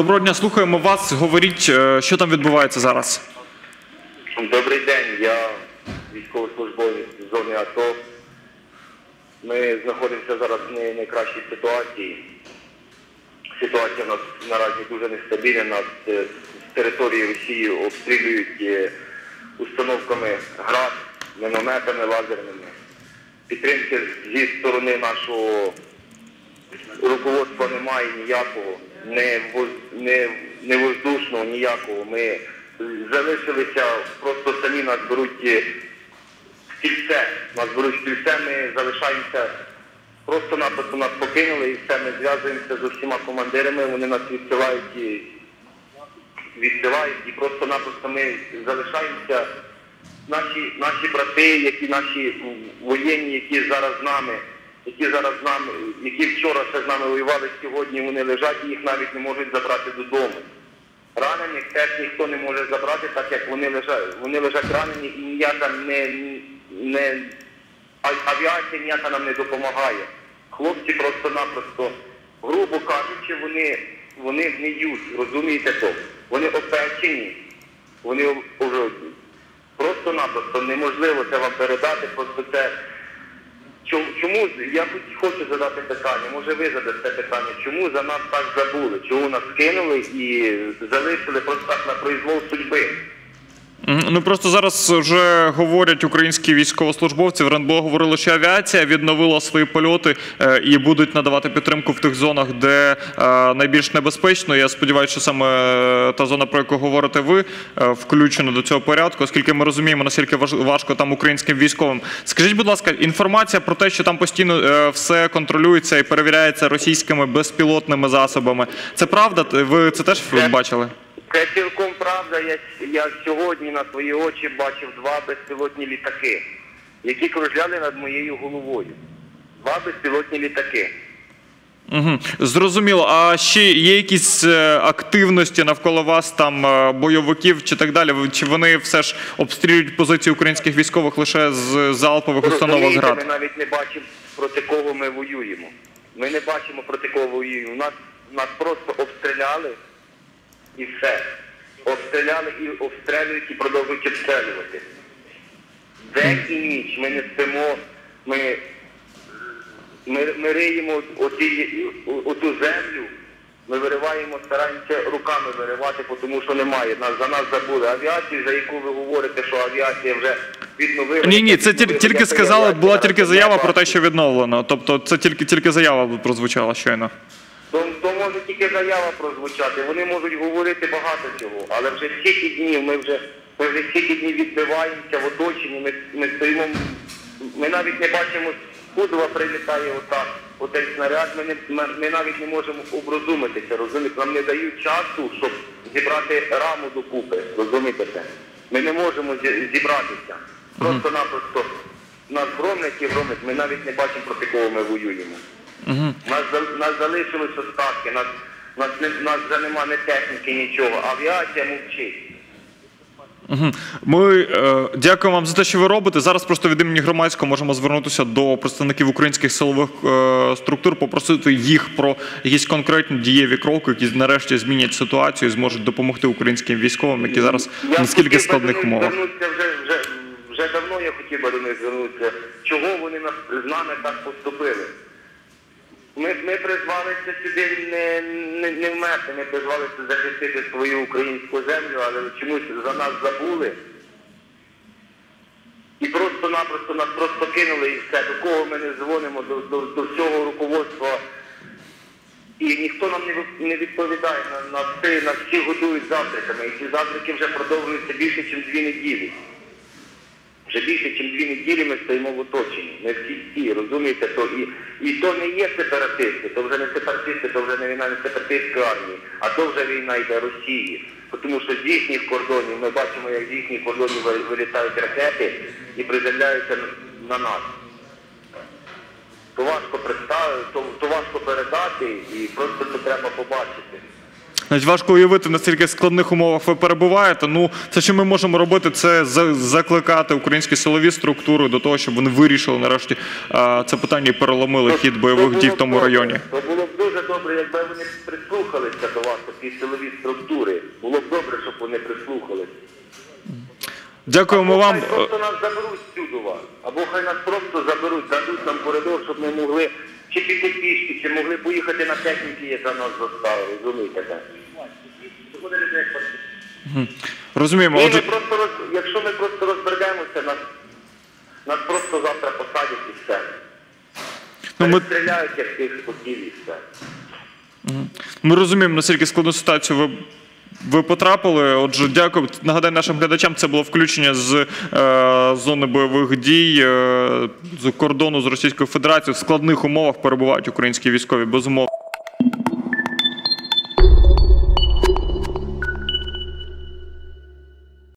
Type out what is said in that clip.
Доброго дня, слухаємо вас. Говоріть, е, що там відбувається зараз. Добрий день, я військовослужбовець зони АТО. Ми знаходимося зараз в не- найкращій ситуації. Ситуація в нас наразі дуже нестабільна. Нас е, з території Росії обстрілюють е, установками ГРАД, мінометами лазерними. Підтримки зі сторони нашого немає ніякого, не, не, не воздушного ніякого. Ми залишилися, просто самі нас беруть е, в кільце. Нас беруть в кільце, ми залишаємося, просто-напросто нас покинули і все, ми зв'язуємося з усіма командирами, вони нас відсилають і відсилають і просто-напросто ми залишаємося. Наші, наші брати, які наші воєнні, які зараз з нами, які зараз з нами, які вчора ще з нами воювали, сьогодні вони лежать і їх навіть не можуть забрати додому. Ранених теж ніхто не може забрати, так як вони лежать, вони лежать ранені і ніяка не, не авіація ніяка нам не допомагає. Хлопці просто-напросто, грубо кажучи, вони, вони гниють, розумієте то? Вони опечені, вони ожодні. Просто-напросто неможливо це вам передати, просто це. Чому, я хоч хочу задати питання, може ви задасте питання, чому за нас так забули? Чому нас кинули і залишили просто так на произвол судьби? Ну просто зараз вже говорять українські військовослужбовці. В РНБО говорили, що авіація відновила свої польоти е, і будуть надавати підтримку в тих зонах, де е, найбільш небезпечно. Я сподіваюся, що саме е, та зона, про яку говорите ви, включена до цього порядку, оскільки ми розуміємо, наскільки важ- важко там українським військовим. Скажіть, будь ласка, інформація про те, що там постійно все контролюється і перевіряється російськими безпілотними засобами. Це правда? Ви це теж бачили? Це цілком правда. Я, я сьогодні на свої очі бачив два безпілотні літаки, які кружляли над моєю головою. Два безпілотні літаки. Угу. Зрозуміло. А ще є якісь е, активності навколо вас, там е, бойовиків чи так далі? Чи вони все ж обстрілюють позиції українських військових лише з залпових установок ГРАД? Ми навіть не бачимо, проти кого ми воюємо. Ми не бачимо, проти кого воюємо. Нас, нас просто обстріляли і все. Обстріляли і обстрілюють і продовжують обстрілювати. День і ніч ми не спимо, ми, ми, ми риємо оті, оту землю, ми вириваємо, стараємося руками виривати, тому що немає. Нас, за нас забули. Авіацію, за яку ви говорите, що авіація вже відновила. Ні, ні, це тільки, тільки сказали, була тільки заява про те, що відновлено. Тобто це тільки тільки заява прозвучала щойно. То, то може тільки заява прозвучати. Вони можуть говорити багато чого, але вже стільки днів ми вже ми вже стільки днів відбиваємося в оточенні. Ми, ми стоїмо, ми навіть не бачимо, Кудова прилітає ота, отей снаряд. Ми, не, ми, навіть не можемо оброзумитися. Розумієте, нам не дають часу, щоб зібрати раму докупи. Розумієте? Ми не можемо зібратися. Просто-напросто нас громлять і громлять. Ми навіть не бачимо, проти кого ми воюємо. Нас, за- нас залишились остатки, нас, нас, не, нас вже нема ні техніки, нічого. Авіація мовчить. Ми е, дякуємо вам за те, що ви робите. Зараз просто від імені громадського можемо звернутися до представників українських силових е, структур, попросити їх про якісь конкретні дієві кроки, які нарешті змінять ситуацію, і зможуть допомогти українським військовим, які зараз Я наскільки хотів складних умовах. Звернутися вже, вже, вже давно я хотів би до них звернутися. Чого вони нас, з нами так поступили? Ми, ми призвалися сюди не, не, не вмерти, ми призвалися захистити свою українську землю, але чомусь за нас забули. І просто-напросто нас просто кинули і все. До кого ми не дзвонимо, до, до, до всього руководства. І ніхто нам не, не відповідає на, на все, на всі годують завтраками. І ці завтраки вже продовжуються більше, ніж дві неділі. Вже більше, ніж дві неділі ми стоїмо в оточенні. Ми всі всі, розумієте, то і, і то не є сепаратисти, то вже не сепаратисти, то вже не війна не сепаратистської армії, а то вже війна йде Росії. Тому що з їхніх кордонів ми бачимо, як з їхніх кордонів вилітають ракети і приземляються на- на нас. То важко то, то важко передати і просто це треба побачити. Навіть важко уявити, наскільки складних умовах ви перебуваєте. Ну, це що ми можемо робити, це закликати українські силові структури до того, щоб вони вирішили нарешті це питання і переломили хід бойових дій в тому районі. Було б дуже добре, якби вони прислухалися до вас, такі силові структури. Було б добре, щоб вони прислухалися. Дякуємо Або вам. Хай просто нас заберуть всюди вас. Або хай нас просто заберуть, дадуть нам коридор, щоб ми могли чи піти пішки, чи могли поїхати на техніці, яка нас застала. Розумієте? Розуміємо. Ми Отже, просто роз... Якщо ми просто розберемося, нас, нас просто завтра посадять і все. ну, ми, Стріляють як тих хотів і все. ми розуміємо, наскільки складну ситуацію ви. Ви потрапили. Отже, дякую. Нагадаю нашим глядачам, це було включення з е, зони бойових дій е, з кордону з Російською Федерацією. В складних умовах перебувають українські військові безумовно.